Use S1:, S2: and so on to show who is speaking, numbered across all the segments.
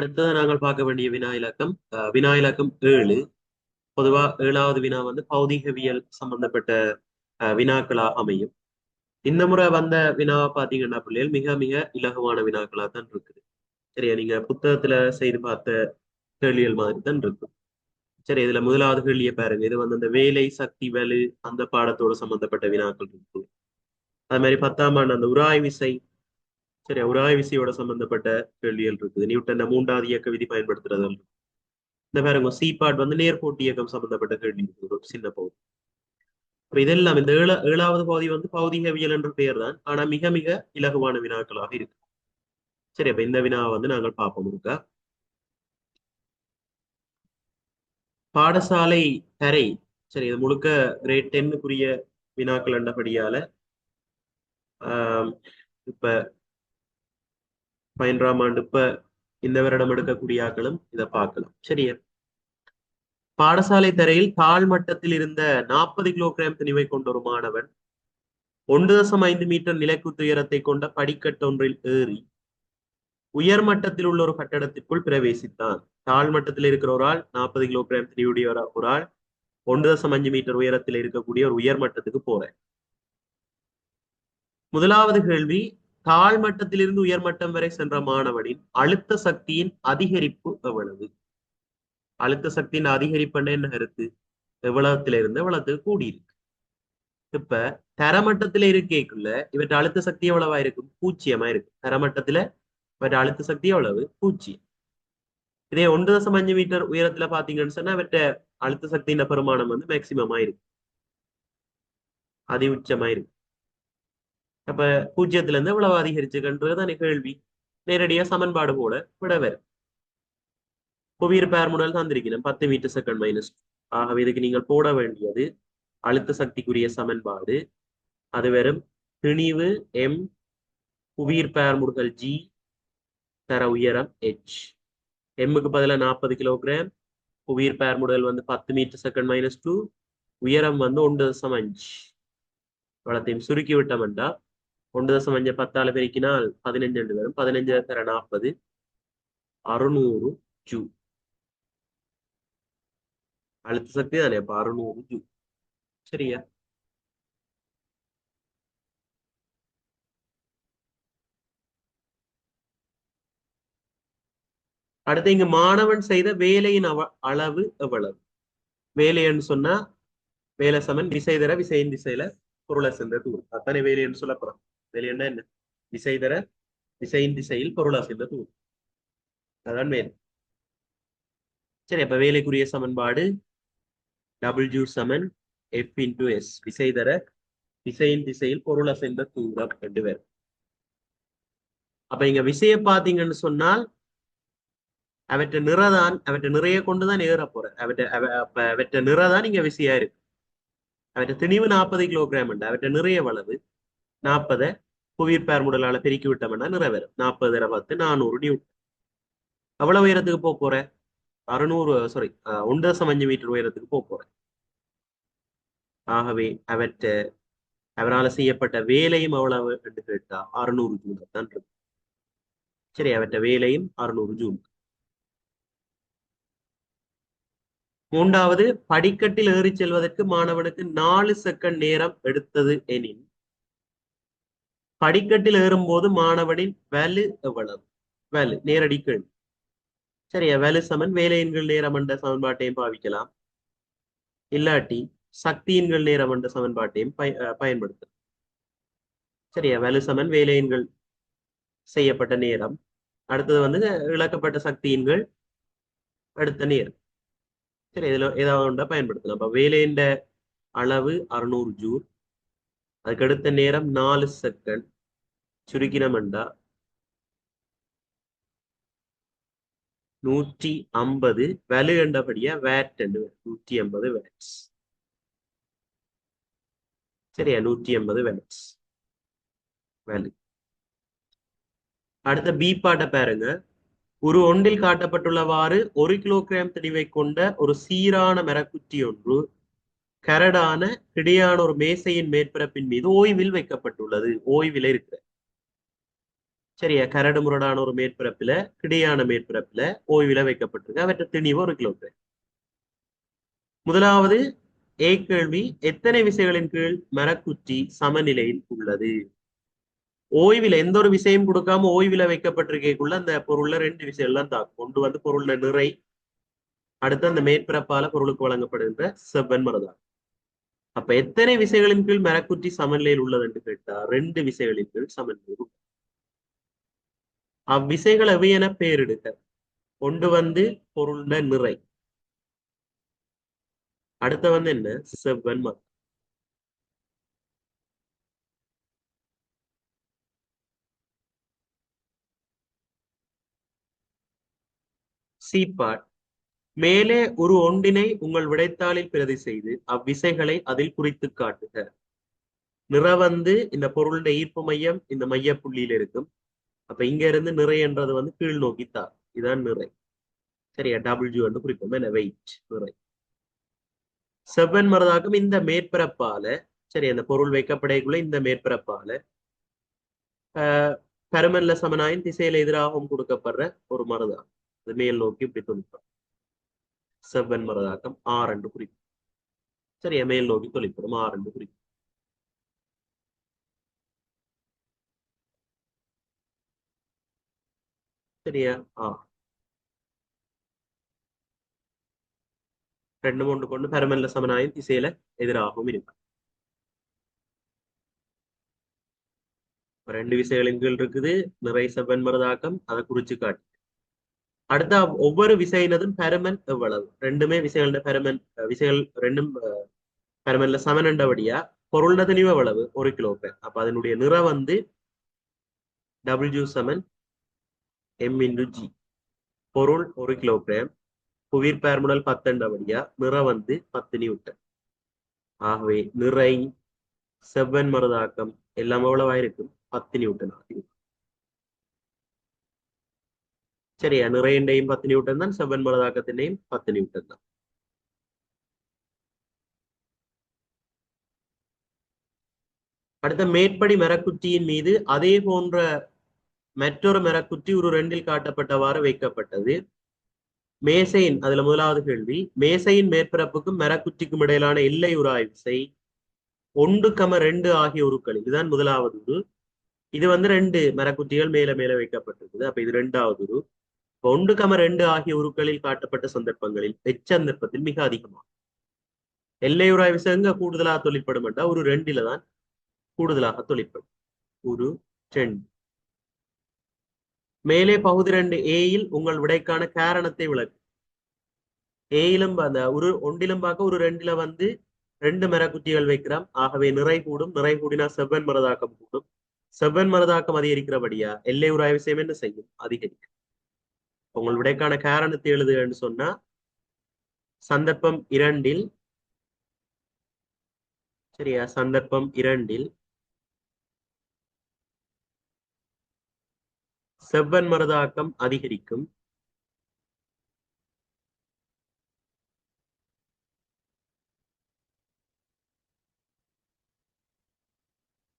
S1: அடுத்ததாக நாங்கள் பார்க்க வேண்டிய வினா இலக்கம் அஹ், வினா இலக்கம் ஏழு. பொதுவா ஏழாவது வினா வந்து பௌதிகவியல் சம்பந்தப்பட்ட அஹ், வினாக்களாக அமையும். இந்த முறை வந்த வினாவை பார்த்தீங்கன்னா பிள்ளைகள் மிக மிக இலகுவான வினாக்களாக தான் இருக்குது. சரியா? நீங்க புத்தகத்துல செய்து பார்த்த கேள்விகள் மாதிரி தான் இருக்கும். சரி இதுல முதலாவது கேள்வியை பாருங்க. இது வந்து அந்த வேலை சக்தி வலு அந்த பாடத்தோட சம்பந்தப்பட்ட வினாக்கள் இருக்கு. அது மாதிரி பத்தாம் ஆண்டு அந்த உராய் விசை சரி உராய் விசையோட சம்பந்தப்பட்ட கேள்விகள் இருக்குது. நியூட்டன் மூன்றாவது இயக்க விதி பயன்படுத்துறது இந்த பாருங்க சி பார்ட் வந்து நேர்கோட்டு இயக்கம் சம்பந்தப்பட்ட கேள்வி. இருக்குது ஒரு சின்ன பகுதி. அப்ப இதெல்லாம் இந்த ஏழா ஏழாவது பகுதி வந்து பௌதிகவியல் என்ற பெயர் தான். ஆனா மிக மிக இலகுவான வினாக்களாக இருக்கு. சரி அப்ப இந்த வினாவை வந்து நாங்கள் பார்ப்போம் இருக்கா பாடசாலை தரை. சரி இது முழுக்க கிரேட் டென்னுக்குரிய வினாக்கள் என்றபடியால ஆஹ் இப்ப பதினொன்றாம் ஆண்டு இப்ப இந்த வருடம் எடுக்கக்கூடிய ஆக்களும் இதை பார்க்கலாம். சரியா? பாடசாலை தரையில் தாழ் மட்டத்தில் இருந்த நாற்பது கிலோகிராம் திணிவை கொண்ட ஒரு மாணவன் ஒன்று தசம் ஐந்து மீட்டர் நிலைக்குத்து உயரத்தை கொண்ட படிக்கட்டொன்றில் ஏறி உயர் மட்டத்தில் உள்ள ஒரு கட்டடத்திற்குள் பிரவேசித்தான். தாழ் மட்டத்தில் இருக்கிற ஒரு ஆள் நாற்பது கிலோகிராம் திணிவுடைய ஒரு ஒரு ஆள் ஒன்று தசம் அஞ்சு மீட்டர் உயரத்தில் இருக்கக்கூடிய ஒரு உயர் மட்டத்துக்கு போறேன் முதலாவது கேள்வி தாழ் மட்டத்திலிருந்து உயர்மட்டம் வரை சென்ற மாணவனின் அழுத்த சக்தியின் அதிகரிப்பு எவ்வளவு? அழுத்த சக்தியின் அதிகரிப்பு என்ன கருத்து? எவ்வளவுல இருந்து எவ்வளவுக்கு கூடி இருக்கு இப்ப தரமட்டத்துல இருக்கேக்குள்ள இவற்ற அழுத்த சக்தி எவ்வளவா இருக்கும்? பூச்சியமா இருக்கும். தரமட்டத்துல இவற்ற அழுத்த சக்தி எவ்வளவு? பூச்சியம் இதே ஒன்று தசம் அஞ்சு மீட்டர் உயரத்துல பாத்தீங்கன்னு சொன்னா அவற்ற அழுத்த சக்தியின் பெருமானம் வந்து மேக்சிமமா ஆயிருக்கு அதி உச்சமாயிருக்கு அப்ப பூஜ்ஜியத்துல இருந்து எவ்வளவு அதிகரிச்சுக்கன்றதுதான் கேள்வி. நேரடியா சமன்பாடு போல விட வரும். புவியீர் பேர்முடல் தந்திருக்கணும் பத்து மீட்டர் செகண்ட் மைனஸ் ஆகவே இதுக்கு நீங்கள் போட வேண்டியது அழுத்த சக்திக்குரிய சமன்பாடு. அது வெறும் திணிவு எம் புவியீர் பேர்முடுகள் ஜி தர உயரம் ஹெச் எம்முக்கு பதிலாக நாற்பது கிலோகிராம் புவியீர் பேர்முடல் வந்து பத்து மீட்டர் செகண்ட் மைனஸ் டூ உயரம் வந்து ஒன்று தசம் அஞ்சு. வளத்தையும் சுருக்கி விட்டோம்டா ஒன்று தசம் அஞ்சு பத்தால பெருக்கினால் பதினஞ்சு ரெண்டு வரும். பதினஞ்சு தர நாற்பது. அறுநூறு ஜூ. அழுத்த சக்தி தானே அப்ப அறுநூறு ஜூ. சரியா? அடுத்து இங்க மாணவன் செய்த வேலையின் அவ அளவு எவ்வளவு? வேலைன்னு சொன்னா வேலை சமன் விசை தர விசையின் திசையில பொருளை சென்ற தூரம் அத்தனை வேலைன்னு சொல்லப்படுறோம் இதுல என்ன விசை தர திசையின் திசையில் பொருளை சென்ற தூரம் அதான் வேலை சரி அப்ப வேலைக்குரிய சமன்பாடு டபுள் ஜூ சமன் எஃப் இன்டு எஸ் விசை தர விசையின் திசையில் பொருள் அசைந்த தூரம் ரெண்டு பேர் அப்ப இங்க விசையை பாத்தீங்கன்னு சொன்னால் அவற்றை நிறதான் அவற்றை நிறைய கொண்டுதான் ஏற போற அவற்ற அவற்ற நிறதான் இங்க விசையா இருக்கு அவற்றை திணிவு நாற்பது கிலோகிராம் உண்டு நிறைய வளவு நாற்பதை புவியீர் முடலால பெருக்கி விட்டோம்னா நிறைவேறும். நாற்பது பத்து நானூறு நியூட்டன் எவ்வளவு உயரத்துக்கு போக போற அறுநூறு சாரி ஒன்று தசம் அஞ்சு மீட்டர் உயரத்துக்கு போக போறேன். ஆகவே அவற்றை அவரால் செய்யப்பட்ட வேலையும் அவ்வளவு என்று கேட்டா அறுநூறு ஜூன் தான் இருக்கும். சரி அவற்றை வேலையும் அறுநூறு ஜூன் மூன்றாவது படிக்கட்டில் ஏறிச் செல்வதற்கு மாணவனுக்கு நாலு செகண்ட் நேரம் எடுத்தது எனின் படிக்கட்டில் ஏறும்போது மாணவனின் வேலு எவ்வளவு? வேலு நேரடி கேள்வி. சரியா? வேலு சமன் வேலையின்கள் நேரம் என்ற சமன்பாட்டையும் பாவிக்கலாம். இல்லாட்டி சக்தியின்கள் நேரம் என்ற சமன்பாட்டையும் பய பயன்படுத்தலாம். சரியா? வலு சமன் வேலையின்கள் செய்யப்பட்ட நேரம். அடுத்தது வந்து இழக்கப்பட்ட சக்தியின்கள் அடுத்த நேரம். சரி இதுல ஏதாவது ஒன்றா பயன்படுத்தலாம். அப்ப வேலையின் அளவு அறுநூறு ஜூல். அதுக்கு அடுத்த நேரம் நாலு செகண்ட். சுருக்கினமெண்டா நூற்றி ஐம்பது வலு என்றபடியா வேட் என்று நூற்றி ஐம்பது வேட்ஸ் சரியா நூற்றி ஐம்பது வேட்ஸ் வலு அடுத்த பி பாட்டை பாருங்க ஒரு ஒன்றில் காட்டப்பட்டுள்ளவாறு ஒரு கிலோகிராம் தெளிவை கொண்ட ஒரு சீரான மரக்குச்சி ஒன்று கரடான கிடையான ஒரு மேசையின் மேற்பரப்பின் மீது ஓய்வில் வைக்கப்பட்டுள்ளது ஓய்வில் இருக்கிற சரியா? கரடு முரடான ஒரு மேற்பரப்புல கிடையான மேற்பரப்புல ஓய்வில வைக்கப்பட்டிருக்கு. அவற்றை திணிவு ஒரு கிலோகிராம் முதலாவது ஏ கேள்வி எத்தனை விசைகளின் கீழ் மரக்குச்சி சமநிலையில் உள்ளது? ஓய்வில எந்த ஒரு விசையும் கொடுக்காம ஓய்வில வைக்கப்பட்டிருக்கக்குள்ள அந்த பொருள்ல ரெண்டு விசைகள்லாம் தாக்கும். கொண்டு வந்து பொருள்ல நிறை அடுத்து அந்த மேற்பரப்பால பொருளுக்கு வழங்கப்படுகின்ற செவ்வன் அப்ப எத்தனை விசைகளின் கீழ் மரக்குற்றி சமநிலையில் உள்ளது என்று கேட்டா ரெண்டு விசைகளின் கீழ் சமநிலையில் உள்ளது. அவ்விசைகள் எவையென என பெயரிடுக. கொண்டு வந்து பொருள்ல நிறை. அடுத்த வந்து என்ன? செவ்வன் சீப்பாட். மேலே ஒரு ஒன்றினை உங்கள் விடைத்தாளில் பிரதி செய்து அவ்விசைகளை அதில் குறித்து காட்டுக. நிற வந்து இந்த பொருளுடைய ஈர்ப்பு மையம் இந்த மைய புள்ளியில் இருக்கும். அப்ப இங்க இருந்து நிறை என்றது வந்து கீழ் நோக்கி தான் இதான் நிறை. சரியா? டபிள்யூ என்று குறிப்போம். என்ன? வெயிட் நிறை. செவ்வன் மருதாக்கம் இந்த மேற்பரப்பால சரி அந்த பொருள் வைக்கப்படைக்குள்ள இந்த மேற்பரப்பால பருமன்ல சமனாயின் திசையில எதிராகவும் கொடுக்கப்படுற ஒரு மரதாகும் அது மேல் நோக்கி இப்படி தொழிப்போம் செவ்வன் மரதாக்கம் ஆறு என்று குறிக்கும் சரியா? மேல் நோக்கி தொழிப்படும் ஆறு என்று குறிக்கும் சரியா ஆ. ரெண்டு மூன்று கொண்டு பரமல்ல சமனாயும் திசையில எதிராகவும் இருக்கும் ரெண்டு விசைகளின் கீழ் இருக்குது. நிறை செவ்வன் மருதாக்கம் அதை குறிச்சு காட்டு. அடுத்த ஒவ்வொரு விசையினதும் பெருமன் எவ்வளவு? ரெண்டுமே விசைகளோட பெருமன் விசைகள் ரெண்டும் பெருமன்ல சமனண்டபடியா பொருள்ட தெளிவு எவ்வளவு? ஒரு கிலோ பேர். அப்ப அதனுடைய நிறம் வந்து W seven M into G பொருள் ஒரு கிலோகிராம் புவிர் பேர்முடல் பத்தண்டபடியா நிற வந்து பத்து நியூட்டன். ஆகவே நிறை செவ்வன் மருதாக்கம் எல்லாம் எவ்வளவாயிருக்கும் பத்து நியூட்டன் ஆகும். சரியா? நிறையண்டையும் பத்து நியூட்டன் தான் செவ்வன் மருதாக்கத்தினையும் பத்து நியூட்டன் தான். அடுத்த மேற்படி மரக்குற்றியின் மீது அதே போன்ற மற்றொரு மரக்குத்தி ஒரு ரெண்டில் காட்டப்பட்டவாறு வைக்கப்பட்டது. மேசையின் அதுல முதலாவது கேள்வி. மேசையின் மேற்பரப்புக்கும் மரக்குத்திக்கும் இடையிலான எல்லை உராய் விசை ஒன்று கம ரெண்டு ஆகிய உருக்கள். இதுதான் முதலாவது உரு. இது வந்து ரெண்டு மரக்குத்திகள் மேல மேல வைக்கப்பட்டிருக்குது. அப்ப இது ரெண்டாவது உரு. ஒன்று கம ரெண்டு ஆகிய உருக்களில் காட்டப்பட்ட சந்தர்ப்பங்களில் எச்சந்தர்ப்பத்தில் மிக அதிகமாகும். எல்லையுறாய் விசங்க கூடுதலாக தொழிற்படும் என்றால் ஒரு ரெண்டில தான் கூடுதலாக தொழிற்படும். ஒரு ரெண்டு. மேலே பகுதி ரெண்டு ஏயில் உங்கள் விடைக்கான காரணத்தை விளக்கு. ஏயிலும் அந்த ஒரு ஒன்றிலும் பார்க்க ஒரு ரெண்டுல வந்து ரெண்டு மரக்குட்டிகள் வைக்கிறோம். ஆகவே நிறை கூடும். நிறை கூடினா செவ்வன் மரதாக்கம் கூடும். செவ்வன் மரதாக்கம் அதிகரிக்கிறபடியா எல்லை உராய் விஷயம் என்ன செய்யும்? அதிகரிக்கும். உங்கள் விடைக்கான காரணத்தை எழுதுகன்னு சொன்னா சந்தர்ப்பம் இரண்டில் சரியா? சந்தர்ப்பம் இரண்டில் செவ்வன் மருதாக்கம் அதிகரிக்கும்.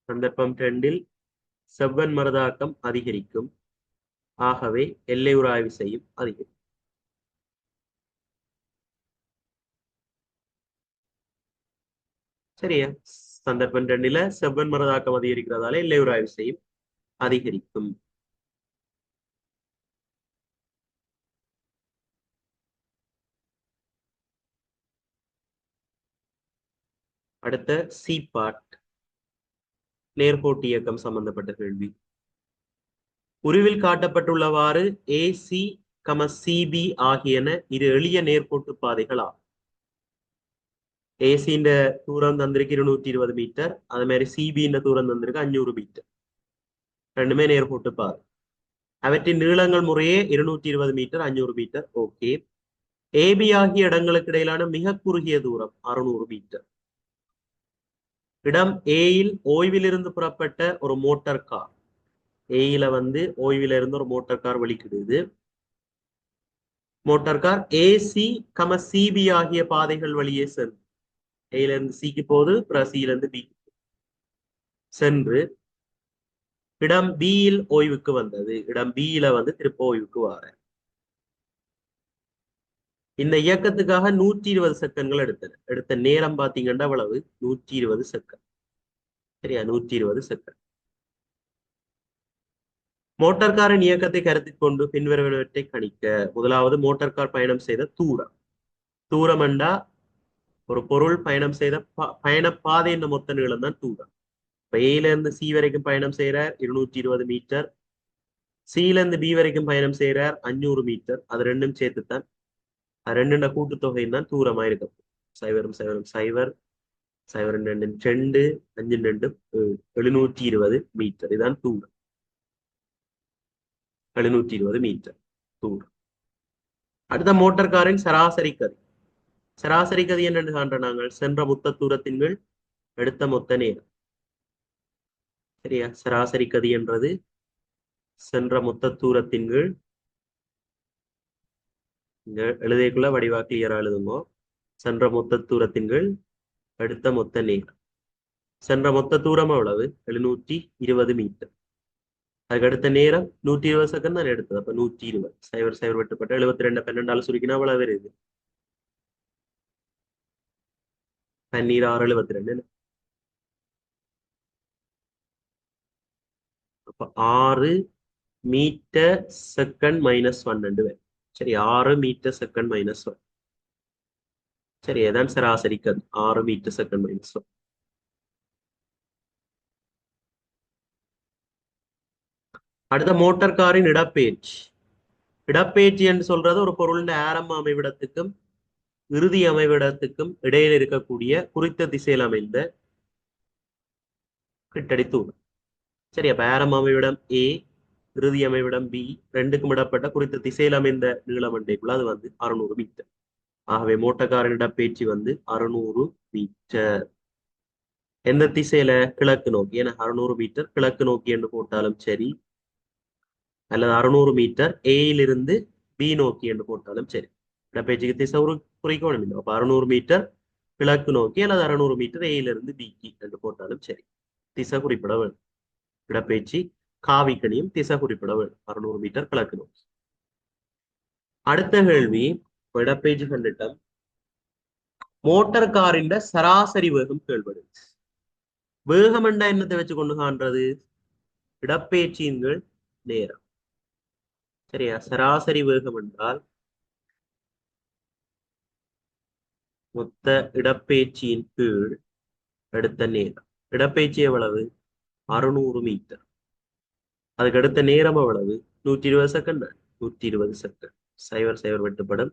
S1: சந்தர்ப்பம் ரெண்டில் செவ்வன் மருதாக்கம் அதிகரிக்கும். ஆகவே எல்லை உராய்வு செய்யும் அதிகரிக்கும் சரியா? சந்தர்ப்பம் ரெண்டுல செவ்வன் மருதாக்கம் அதிகரிக்கிறதால எல்லை உராய்வு செய்யும் அதிகரிக்கும். அடுத்த சி பார்ட் நேர்கோட்டு இயக்கம் சம்பந்தப்பட்ட கேள்வி. உருவில் காட்டப்பட்டுள்ளவாறு ஏசி கம சிபி ஆகியன இரு எளிய நேர்கோட்டு பாதைகள் ஆகும் ஏசின்ற தூரம் தந்திருக்கு இருநூற்றி இருபது மீட்டர். அது மாதிரி சிபின்ற தூரம் தந்திருக்கு அஞ்சூறு மீட்டர். ரெண்டுமே நேர்கோட்டு பாதை. அவற்றின் நீளங்கள் முறையே இருநூற்றி இருபது மீட்டர் அஞ்சூறு மீட்டர். ஓகே ஏபி ஆகிய இடங்களுக்கு இடையிலான மிக குறுகிய தூரம் அறுநூறு மீட்டர். இடம் ஏயில் ஓய்விலிருந்து புறப்பட்ட ஒரு மோட்டார் கார் ஏயில வந்து ஓய்வில இருந்து ஒரு மோட்டார் கார் வெளிக்கிடுது மோட்டார் கார் ஏசி கம சிபி ஆகிய பாதைகள் வழியே சென்று. ஏல இருந்து சிக்கு போகுது அப்புறம் சில இருந்து பி சென்று இடம் பியில் ஓய்வுக்கு வந்தது. இடம் பியில வந்து திருப்ப ஓய்வுக்கு வாரேன். இந்த இயக்கத்துக்காக நூற்றி இருபது செகண்ட்கள் எடுத்தன எடுத்த நேரம் பார்த்தீங்கன்னா அவ்வளவு நூற்றி இருபது செகண்ட். சரியா? நூற்றி இருபது செகண்ட். மோட்டார் காரின் இயக்கத்தை கருத்தில் கொண்டு பின்வருவனவற்றை கணிக்க. முதலாவது மோட்டார் கார் பயணம் செய்த தூரம். தூரம் என்றா ஒரு பொருள் பயணம் செய்த பயண பாதை மொத்த நீளம் தான் தூரம். இப்ப ஏல இருந்து சி வரைக்கும் பயணம் செய்யறார் இருநூற்றி இருபது மீட்டர் சில இருந்து பி வரைக்கும் பயணம் செய்யறார் அஞ்சூறு மீட்டர். அது ரெண்டும் சேர்த்துத்தான் ரெண்டு கூட்டுத்தொகையும் தான் தூரமா இருக்கும் சைவரும் சைவரும் சைவர் சைவர் ரெண்டு ரெண்டு அஞ்சு ரெண்டு எழுநூற்றி இருபது மீட்டர் இதுதான் தூரம். எழுநூற்றி இருபது மீட்டர் தூரம். அடுத்த மோட்டார் காரின் சராசரி கதி. சராசரி கதி என்னென்று காண்ற நாங்கள்? சென்ற மொத்த தூரத்தின் மேல் எடுத்த மொத்த நேரம். சரியா? சராசரி கதி என்றது சென்ற மொத்த தூரத்தின் கீழ் இங்க எழுதியக்குள்ள வடிவா கிளியரா எழுதுங்கோ சென்ற மொத்த தூரத்தின் கீழ் எடுத்த மொத்த நேரம் சென்ற மொத்த தூரம் அவ்வளவு எழுநூற்றி இருபது மீட்டர். அதுக்கு அடுத்த நேரம் நூற்றி இருபது செகண்ட் தான் எடுத்தது. அப்ப நூற்றி இருபது. சைவர் சைவர் வெட்டுப்பட்ட எழுபத்தி ரெண்டு பன்னெண்டாலும் சுருக்கினா அவ்வளவு வருது பன்னீர் ஆறு எழுபத்தி ரெண்டு அப்ப ஆறு மீட்டர் செகண்ட் மைனஸ் ஒன் ரெண்டு சரி ஆறு மீட்டர் செகண்ட் மைனஸ் ஒன் சரி ஏதான் சராசரி கது ஆறு மீட்டர் செகண்ட் மைனஸ் ஒன் அடுத்த மோட்டார் காரின் இடப்பெயர்ச்சி. இடப்பெயர்ச்சி என்று சொல்றது ஒரு பொருளின் ஆரம்ப அமைவிடத்துக்கும் இறுதி அமைவிடத்துக்கும் இடையில் இருக்கக்கூடிய குறித்த திசையில் அமைந்த கிட்டடி தூரம். சரி அப்ப ஆரம்ப அமைவிடம் ஏ இறுதி அமைவிடம் பி ரெண்டுக்கும் இடப்பட்ட குறித்த திசையில் அமைந்த நீளம் அண்டைக்குள்ள அது வந்து அறுநூறு மீட்டர் ஆகவே மோட்டக்காரின் இடப்பேச்சு வந்து அறுநூறு மீட்டர் எந்த திசையில? கிழக்கு நோக்கி. ஏன்னா அறுநூறு மீட்டர் கிழக்கு நோக்கி என்று போட்டாலும் சரி அல்லது அறுநூறு மீட்டர் ஏயிலிருந்து பி நோக்கி என்று போட்டாலும் சரி. இடப்பெயர்ச்சிக்கு திசை ஒரு குறிக்கோணம் இல்லை. அப்ப அறுநூறு மீட்டர் கிழக்கு நோக்கி அல்லது அறுநூறு மீட்டர் ஏயிலிருந்து பிக்கு என்று போட்டாலும் சரி. திசை குறிப்பிட வேண்டும். இடப்பெயர்ச்சி காவிக்கணியும் திசை குறிப்பிட வேண்டும். அறுநூறு மீட்டர் கிழக்கு நோக்கி. அடுத்த கேள்வி இடப்பெயர்ச்சி கண்டுட்டம். மோட்டார் காரின் சராசரி வேகம் கேள்வடு வேகம் என்ற எண்ணத்தை வச்சு கொண்டு காண்றது? இடப்பெயர்ச்சியின் நேரம். சரியா? சராசரி வேகம் என்றால் மொத்த இடப்பெயர்ச்சியின் கீழ் எடுத்த நேரம். இடப்பெயர்ச்சி எவ்வளவு? அறுநூறு மீட்டர். அதுக்கு அடுத்த நேரம் எவ்வளவு நூற்றி இருபது செகண்ட் நூற்றி இருபது செகண்ட் சைவர் சைவர் வெட்டுப்படும்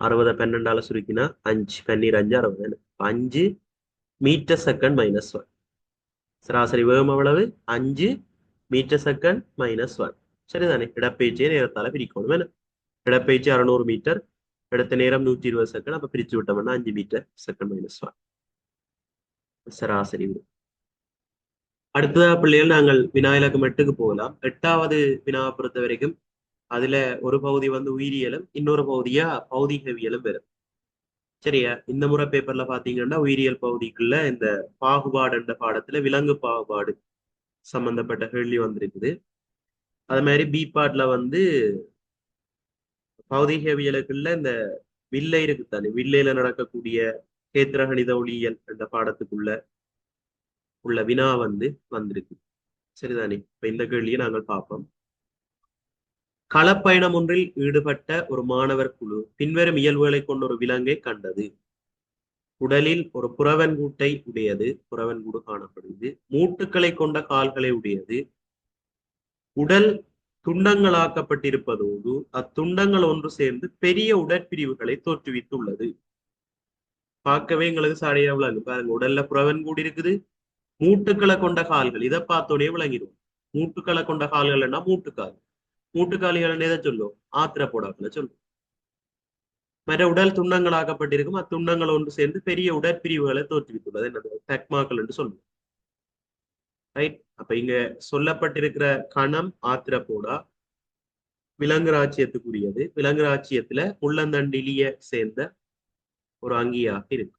S1: அறுபது பன்னெண்டால சுருக்கினா அஞ்சு பன்னீர் அஞ்சு அறுபது அஞ்சு மீட்டர் செகண்ட் மைனஸ் ஒன் சராசரி வேகம் எவ்வளவு? அஞ்சு மீட்டர் செகண்ட் மைனஸ் ஒன் சரிதானே? இடப்பெயர்ச்சியை நேரத்தால பிரிக்கணும் வேணும் இடப்பெயர்ச்சி அறுநூறு மீட்டர். எடுத்த நேரம் நூற்றி இருபது செகண்ட் அப்ப பிரிச்சு விட்டோம்னா அஞ்சு மீட்டர் செகண்ட் மைனஸ் ஒன் சராசரி அடுத்ததா பிள்ளைகள் நாங்கள் வினாயிலக்கம் எட்டுக்கு போகலாம். எட்டாவது வினாவை பொறுத்த வரைக்கும் அதுல ஒரு பகுதி வந்து உயிரியலும் இன்னொரு பகுதியா பௌதிகவியலும் வரும் சரியா? இந்த முறை பேப்பர்ல பாத்தீங்கன்னா உயிரியல் பகுதிக்குள்ள இந்த பாகுபாடு என்ற பாடத்துல விலங்கு பாகுபாடு சம்பந்தப்பட்ட கேள்வி வந்திருக்குது. அது மாதிரி பி பாட்ல வந்து பௌதிகவியலுக்குள்ள இந்த வில்லை இருக்கு தானே வில்லையில நடக்கக்கூடிய கேத்திரகணித ஒளியியல் என்ற பாடத்துக்குள்ள உள்ள வினா வந்து வந்திருக்கு. சரிதானே? இப்ப இந்த கேள்வியை நாங்கள் பார்ப்போம். களப்பயணம் ஒன்றில் ஈடுபட்ட ஒரு மாணவர் குழு பின்வரும் இயல்புகளை கொண்ட ஒரு விலங்கை கண்டது. உடலில் ஒரு புறவன் கூட்டை உடையது புறவன் கூடு காணப்படுது மூட்டுக்களை கொண்ட கால்களை உடையது. உடல் துண்டங்களாக்கப்பட்டிருப்பதோடு அத்துண்டங்கள் ஒன்று சேர்ந்து பெரிய உடற்பிரிவுகளை தோற்றுவித்துள்ளது. பார்க்கவே எங்களுக்கு சாடையா விளங்கு பாருங்க உடல்ல புறவன் கூடி இருக்குது மூட்டுக்களை கொண்ட கால்கள் இதை பார்த்தோடனே விளங்கிடும் மூட்டுக்களை கொண்ட கால்கள்னா மூட்டுக்கால். மூட்டுக்காலிகள் எதை சொல்லும்? ஆத்திர போடாக்களை சொல்லும். மற்ற உடல் துண்ணங்களாக்கப்பட்டிருக்கும் அத்துண்டங்கள் ஒன்று சேர்ந்து பெரிய உடற்பிரிவுகளை தோற்றுவித்துள்ளது என்னது? தக்மாக்கள் என்று சொல்லுவோம். ரைட் அப்ப இங்க சொல்லப்பட்டிருக்கிற கணம் ஆத்திரப்போடா விலங்குராட்சியத்துக்குரியது விலங்குராட்சியத்துல விலங்கு முள்ளந்தண்டிலிய சேர்ந்த ஒரு அங்கியாக இருக்கு.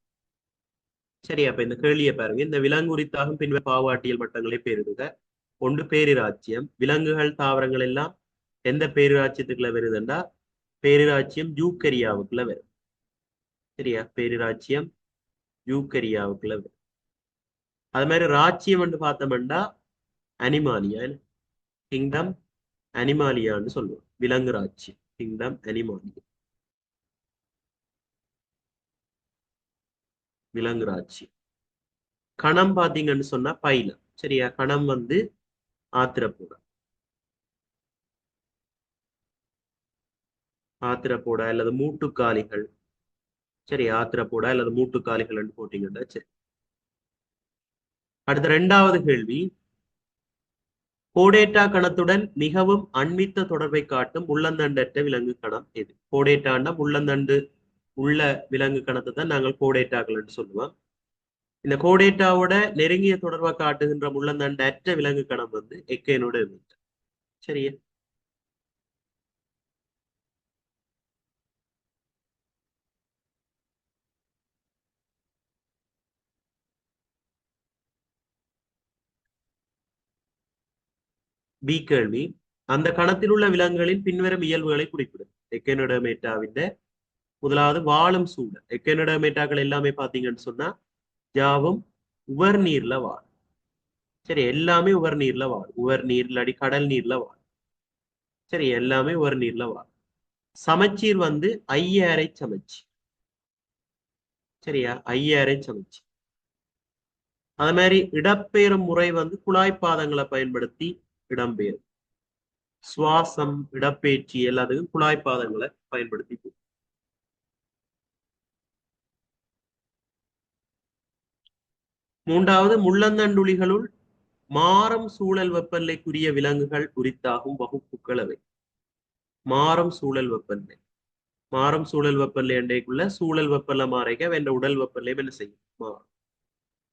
S1: சரி அப்ப இந்த கேள்வியை பாருங்க. இந்த விலங்கு உரித்தாகும் பாவாட்டியல் மட்டங்களை பெறுதுக ஒன்று பேரிராச்சியம். விலங்குகள் தாவரங்கள் எல்லாம் எந்த பேரிராச்சியத்துக்குள்ள வருதுண்டா? பேரிராச்சியம் ஜூக்கரியாவுக்குள்ள வரும். சரியா? பேரிராச்சியம் ஜூக்கரியாவுக்குள்ள வரும். அது மாதிரி ராச்சியம் என்று பார்த்தோம்னா அனிமாலியா கிங்டம் அனிமாலியான்னு சொல்லுவோம். விலங்கு ராச்சியம். Kingdom Animalia. விலங்கு கணம் பாத்தீங்கன்னு சொன்னா பைலம் சரியா? கணம் வந்து ஆத்திரப்பூடா. ஆத்திரப்பூடா அல்லது மூட்டுக்காலிகள். சரி ஆத்திரப்பூடா அல்லது மூட்டுக்காலிகள் போட்டீங்கன்னா சரி. அடுத்த ரெண்டாவது கேள்வி. கோடேட்டா கணத்துடன் மிகவும் அண்மித்த தொடர்பை காட்டும் உள்ளந்தண்டற்ற விலங்கு கணம் எது? கோடேட்டாண்டா உள்ளந்தண்டு உள்ள விலங்கு கணத்தை தான் நாங்கள் கோடேட்டாக்கள் என்று சொல்லுவோம். இந்த கோடேட்டாவோட நெருங்கிய தொடர்பை காட்டுகின்ற முள்ளந்தாண்டு அற்ற விலங்கு கணம் வந்து எக்கேனோட இருந்துட்டு சரியா? பி கேள்வி. அந்த கணத்தில் உள்ள விலங்குகளின் பின்வரும் இயல்புகளை குறிப்பிடும். எக்கனோடமேட்டாவின் முதலாவது வாழும் சூழல். எக்கனோடமேட்டாக்கள் எல்லாமே பாத்தீங்கன்னு சொன்னா ஜாவும் உவர் நீர்ல வாழும். சரி எல்லாமே உவர் நீர்ல வாழ் உவர் நீர் இல்லாடி கடல் நீர்ல வாழும். சரி எல்லாமே உவர் நீர்ல வாழும். சமச்சீர் வந்து ஐயாரை சமச்சீர். சரியா? ஐயாரை சமைச்சு அது மாதிரி இடப்பெயரும் முறை வந்து குழாய்ப்பாதங்களை பயன்படுத்தி இடம்பெயரும். சுவாசம் இடப்பெயர்ச்சி எல்லாத்துக்கும் குழாய்ப்பாதங்களை பயன்படுத்தி போகும். மூன்றாவது முள்ளந்தண்டுளிகளுள் மாறும் சூழல் வெப்பநிலைக்குரிய விலங்குகள் குறித்தாகும் வகுப்புகள் அவை. மாறும் சூழல் வெப்பநிலை. மாறும் சூழல் வெப்பநிலை அண்டைக்குள்ள சூழல் வெப்பநிலை மாறைக்க வேண்ட உடல் வெப்பநிலை என்ன செய்யும்? மாறும்.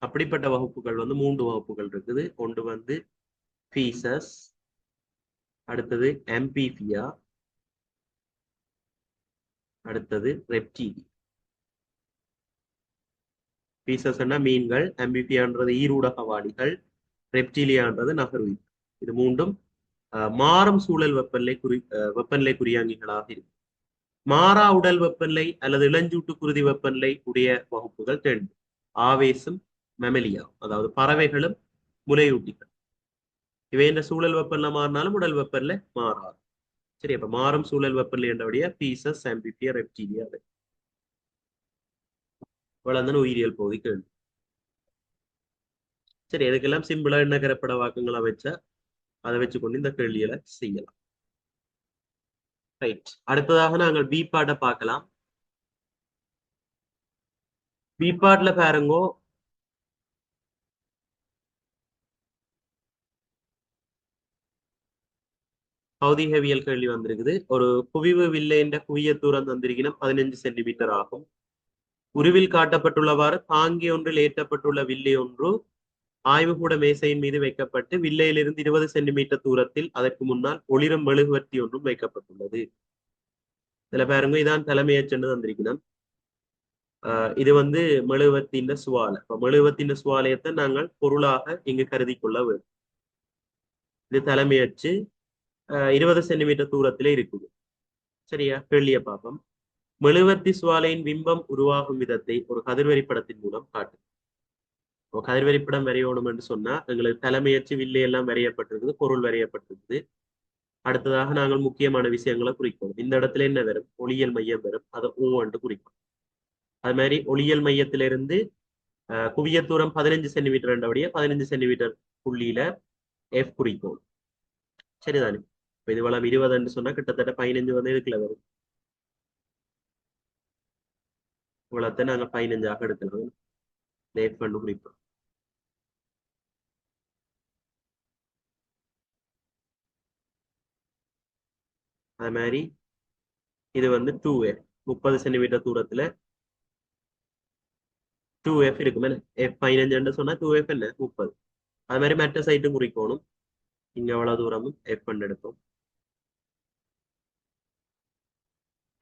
S1: அப்படிப்பட்ட வகுப்புகள் வந்து மூன்று வகுப்புகள் இருக்குது. ஒன்று வந்து ஃபீசஸ் அடுத்தது எம்பிபியா அடுத்தது ரெப்டீரி பீசஸ்னா மீன்கள் அம்பிபியான்றது ஈரூடகவாடிகள் ரெப்டீலியான்றது நகர்வுயிர் இது மூன்றும் மாறும் சூழல் வெப்பநிலை குறி வெப்பநிலை குறியாங்கிகளாக இருக்கும் மாறா உடல் வெப்பநிலை அல்லது இளஞ்சூட்டு குருதி வெப்பநிலை உடைய வகுப்புகள் ரெண்டு. ஆவேசம் மெமலியா அதாவது பறவைகளும் முலையூட்டிகள். இவை இந்த சூழல் வெப்பநிலை மாறினாலும் உடல் வெப்பநிலை மாறாது. சரி அப்ப மாறும் சூழல் வெப்பநிலை என்றபடியா? பீசஸ் ஆம்பிபியா ரெப்டீலியா வளர்ந்தன உயிரியல் பகுதி கேள்வி சரி இதுக்கெல்லாம் சிம்பிளா என்ன கரப்பட வாக்கங்களா வச்சா அதை வச்சுக்கொண்டு இந்த கேள்விகளை செய்யலாம். ரைட் அடுத்ததாக நாங்கள் பி பாட்டை பார்க்கலாம். பி பாட்ல பாருங்கோ. பௌதிகவியல் கேள்வி வந்திருக்குது. ஒரு குவிவு வில்லை என்ற குவிய தூரம் தந்திருக்கணும். பதினஞ்சு சென்டிமீட்டர் ஆகும். உருவில் காட்டப்பட்டுள்ளவாறு தாங்கி ஒன்றில் ஏற்றப்பட்டுள்ள வில்லை ஒன்று ஆய்வுகூட மேசையின் மீது வைக்கப்பட்டு வில்லையிலிருந்து இருபது சென்டிமீட்டர் தூரத்தில் அதற்கு முன்னால் ஒளிரும் மெழுகுவர்த்தி ஒன்றும் வைக்கப்பட்டுள்ளது. இதுல பாருங்க இதான் தலைமையச்சென்று தந்திருக்கணும் ஆஹ் இது வந்து மெழுகுவத்தின் சுவாலை. இப்ப மெழுகுவத்தின் சுவாலயத்தை நாங்கள் பொருளாக இங்கு கருதி கொள்ள வேண்டும். இது தலைமையச்சு இருபது சென்டிமீட்டர் தூரத்திலே இருக்குது. சரியா? கேள்விய பார்ப்போம் மெழுவர்த்தி சுவாலையின் பிம்பம் உருவாகும் விதத்தை ஒரு கதிர்வரிப்படத்தின் மூலம் காட்டு கதிர்வரிப்படம் வரையணும் என்று சொன்னா எங்களுக்கு தலைமையச்சு வில்லை எல்லாம் வரையப்பட்டிருக்குது பொருள் வரையப்பட்டிருக்குது. அடுத்ததாக நாங்கள் முக்கியமான விஷயங்களை குறிக்கணும் இந்த இடத்துல என்ன வரும்? ஒளியல் மையம் வரும். அதை ஓ என்று குறிக்கணும் அது மாதிரி ஒளியல் மையத்திலிருந்து குவிய தூரம் பதினஞ்சு சென்டிமீட்டர் என்றபடியே பதினஞ்சு சென்டிமீட்டர் புள்ளியில எஃப் குறிக்கணும் சரிதானே? இப்ப இது வளம் இருபதுன்னு சொன்னா கிட்டத்தட்ட பதினஞ்சு வந்து இதுக்குள்ள வரும்? இவ்வளத்தை நாங்க பதினஞ்சாக எடுக்கலாம் லேட் பண்ணு குறிப்போம் அது மாதிரி இது வந்து டூ எஃப் முப்பது சென்டிமீட்டர் தூரத்துல டூ எஃப் இருக்கும் என்ன எஃப் பதினஞ்சுன்னு சொன்னா டூ எஃப் என்ன முப்பது. அது மாதிரி மற்ற சைட்டும் குறிக்கணும். இங்க எவ்வளவு தூரமும் எஃப் பண்ண எடுப்போம்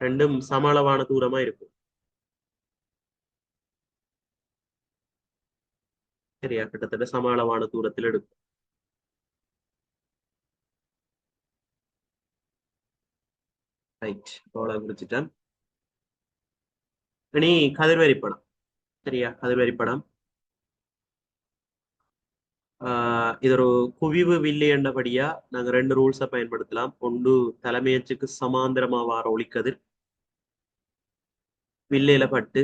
S1: ரெண்டும் சம அளவான தூரமா இருக்கும். சரியா கிட்டத்தட்ட சம அளவான தூரத்தில் எடுக்கும். ரைட் இனி கதிர்வரி படம். சரியா? கதிர்வரி படம். இது ஒரு குவிவு வில்லி என்றபடியா நாங்க ரெண்டு ரூல்ஸை பயன்படுத்தலாம். ஒன்று தலைமையச்சுக்கு சமாந்தரமா வார ஒளிக்கதிர். வில்லையில பட்டு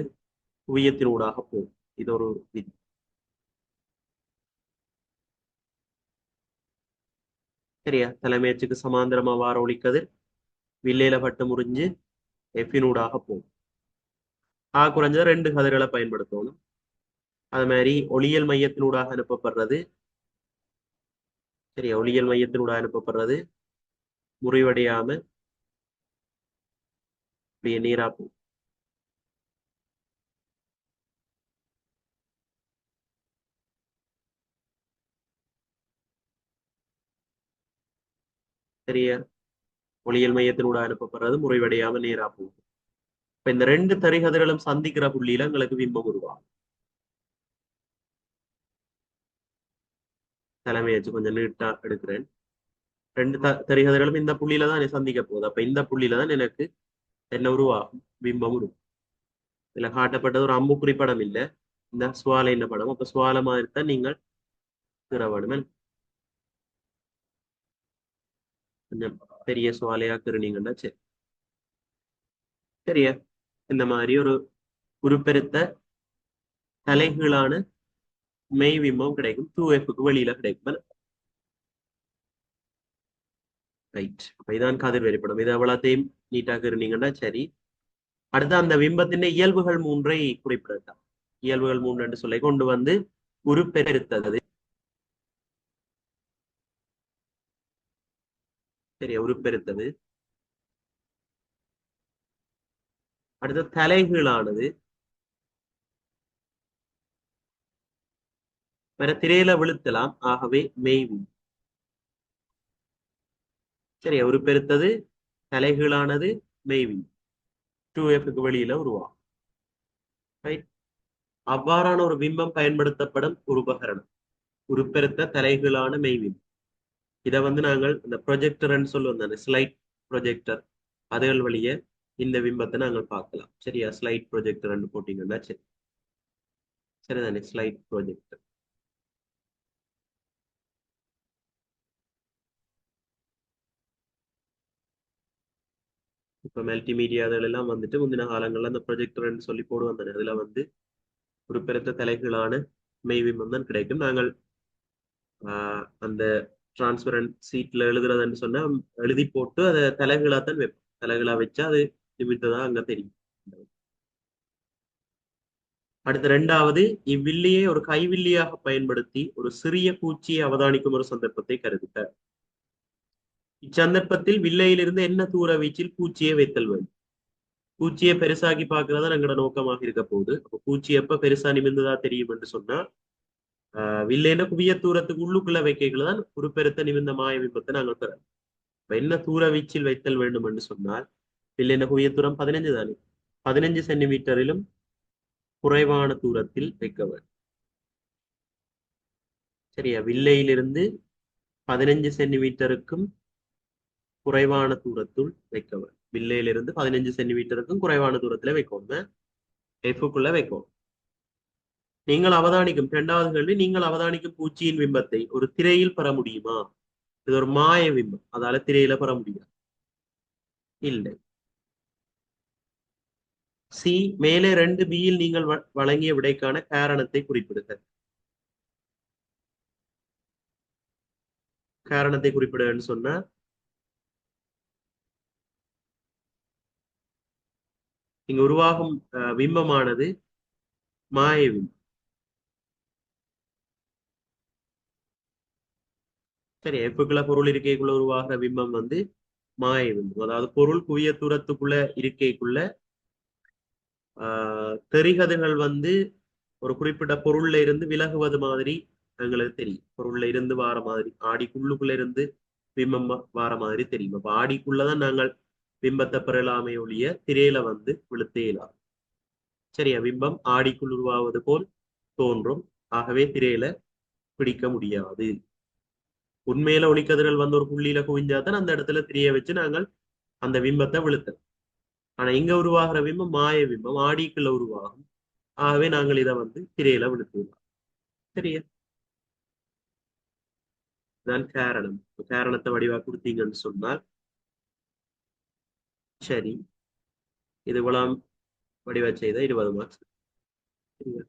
S1: குவியத்தினூடாக போகும். இது ஒரு விதி. சரியா தலைமையச்சுக்கு சமாந்தரமா வார ஒளிக்கதிர் வில்லையில பட்டு முறிஞ்சு எஃபினூடாக போகும் ஆ குறைஞ்சது ரெண்டு கதிர்களை பயன்படுத்தணும். அது மாதிரி ஒளியியல் மையத்தினூடாக அனுப்பப்படுறது சரியா ஒளியியல் மையத்தினூடாக அனுப்பப்படுறது முறிவடையாம இப்படியே நீரா போகும் சரியா ஒளியல் மையத்தினூடாக அனுப்பப்படுறது முறைவடையாம நேரா போகும். இப்ப இந்த ரெண்டு தரிகதிர்களும் சந்திக்கிற புள்ளியில எங்களுக்கு பிம்பம் உருவாகும். தலைமை வச்சு கொஞ்சம் நீட்டா எடுக்கிறேன். ரெண்டு த தரிகதிர்களும் இந்த புள்ளியில தான் சந்திக்க போகுது. அப்ப இந்த புள்ளியில தான் எனக்கு என்ன உருவாகும்? பிம்பம் உருவாகும். இதுல காட்டப்பட்டது ஒரு அம்புக்குறி படம் இல்லை. இந்த சுவாலை என்ன படம். அப்ப சுவாலை மாதிரி தான் நீங்கள் திறவடுமே கொஞ்சம் பெரிய சுவாலையா கிருனீங்கன்னா சரி. சரியா? இந்த மாதிரி ஒரு உருப்பெருத்த தலைகளான மெய் பிம்பம் கிடைக்கும். டூ எஃப்க்கு வெளியில கிடைக்கும். ரைட் அப்ப இதான் கதிர் வெளிப்படும். இது எவ்வளோத்தையும் நீட்டாக இருந்தீங்கன்னா சரி. அடுத்து அந்த பிம்பத்தின் இயல்புகள் மூன்றை குறிப்பிடலாம் இயல்புகள் மூன்று என்று சொல்லி கொண்டு வந்து உருப்பெருத்தது. சரியா உருப்பெருத்தது. அடுத்த தலைகீழானது. வேற திரையில விழுத்தலாம். ஆகவே மெய்வி சரியா உருப்பெருத்தது தலைகீழானது மெய்வி டூ எஃப்க்கு வெளியில உருவாகும். ரைட் அவ்வாறான ஒரு பிம்பம் பயன்படுத்தப்படும் ஒரு உபகரணம் உருப்பெருத்த தலைகீழான மெய்வின் இதை வந்து நாங்கள் இந்த ப்ரொஜெக்டர்ன்னு சொல்லுவோம் தானே ஸ்லைட் ப்ரொஜெக்டர் அதுகள் வழிய இந்த பிம்பத்தை நாங்கள் பார்க்கலாம். சரியா? ஸ்லைட் ப்ரொஜெக்டர்ன்னு போட்டீங்கன்னா சரி. சரிதானே? ஸ்லைட் ப்ரொஜெக்டர் இப்போ மல்டிமீடியா எல்லாம் வந்துட்டு முந்தின காலங்கள்ல அந்த ப்ரொஜெக்டர்ன்னு சொல்லி போடுவாங்க தானே. அதுல வந்து ஒரு பெருத்த தலைகளான மெய்விம்பம் தான் கிடைக்கும். நாங்கள் அந்த டிரான்ஸ்பரண்ட் சீட்ல எழுதுறதுன்னு சொன்னா எழுதி போட்டு அதை தலைகளா தான் வைப்போம். தலைகளா வச்சா அது நிமித்ததான் அங்க தெரியும். அடுத்த ரெண்டாவது இவ்வில்லியை ஒரு கைவில்லியாக பயன்படுத்தி ஒரு சிறிய பூச்சியை அவதானிக்கும் ஒரு சந்தர்ப்பத்தை கருதுக. இச்சந்தர்ப்பத்தில் வில்லையிலிருந்து என்ன தூர வீச்சில் பூச்சியை வைத்தல் வேண்டும்? பூச்சியை பெருசாக்கி பார்க்கறதா எங்களோட நோக்கமாக இருக்க போகுது. அப்போ பூச்சி எப்ப பெருசா நிமிர்ந்ததா தெரியும் என்று சொன்னா ஆஹ் குவிய தூரத்துக்கு உள்ளுக்குள்ள வைக்கைகள் தான் ஒரு பெருத்த மாய விபத்தை நாங்கள் பெறலாம் இப்ப என்ன தூர வீச்சில் வைத்தல் வேண்டும் என்று சொன்னால் வில்லைன குவிய தூரம் பதினஞ்சு தானே? பதினஞ்சு சென்டிமீட்டரிலும் குறைவான தூரத்தில் வைக்க வேண்டும். சரியா? வில்லையிலிருந்து பதினஞ்சு சென்டிமீட்டருக்கும் குறைவான தூரத்துள் வைக்க வேண்டும். வில்லையிலிருந்து பதினஞ்சு சென்டிமீட்டருக்கும் குறைவான தூரத்துல வைக்கணும்? எஃப்க்குள்ள வைக்கணும். நீங்கள் அவதானிக்கும். இரண்டாவது கேள்வி நீங்கள் அவதானிக்கும் பூச்சியின் பிம்பத்தை ஒரு திரையில் பெற முடியுமா? இது ஒரு மாய பிம்பம். அதால திரையில பெற முடியாது. இல்லை. சி மேலே ரெண்டு பியில் நீங்கள் வழங்கிய விடைக்கான காரணத்தை குறிப்பிடுக காரணத்தை குறிப்பிடுன்னு சொன்னா இங்க உருவாகும் பிம்பமானது மாய பிம்பம். சரி எப்புக்குள்ள பொருள் இருக்கைக்குள்ள உருவாகிற பிம்பம் வந்து மாய பிம்பம். அதாவது பொருள் குவிய தூரத்துக்குள்ள இருக்கைக்குள்ள ஆஹ் தெரிகதுகள் வந்து ஒரு குறிப்பிட்ட பொருள்ல இருந்து விலகுவது மாதிரி எங்களுக்கு தெரியும். பொருள்ல இருந்து வார மாதிரி ஆடிக்குள்ளுக்குள்ள இருந்து பிம்பம் வார மாதிரி தெரியும். அப்ப ஆடிக்குள்ளதான் நாங்கள் பிம்பத்தை பெறலாமே ஒழிய திரையில வந்து விழுத்தேலாம் சரியா? பிம்பம் ஆடிக்குள் உருவாவது போல் தோன்றும். ஆகவே திரையில பிடிக்க முடியாது. உண்மையில ஒளிக்கதிர்கள் வந்து ஒரு புள்ளியில குவிஞ்சாதான் அந்த இடத்துல திரிய வச்சு நாங்கள் அந்த பிம்பத்தை விழுத்தோம் ஆனா இங்க உருவாகிற பிம்பம் மாய பிம்பம் ஆடிக்குள்ள உருவாகும். ஆகவே நாங்கள் இதை வந்து திரையில விழுத்துவோம். சரியா? தான் காரணம். காரணத்தை வடிவா கொடுத்தீங்கன்னு சொன்னால் சரி. இது குலாம் வடிவா செய்த இருபது மார்க்ஸ் சரியா?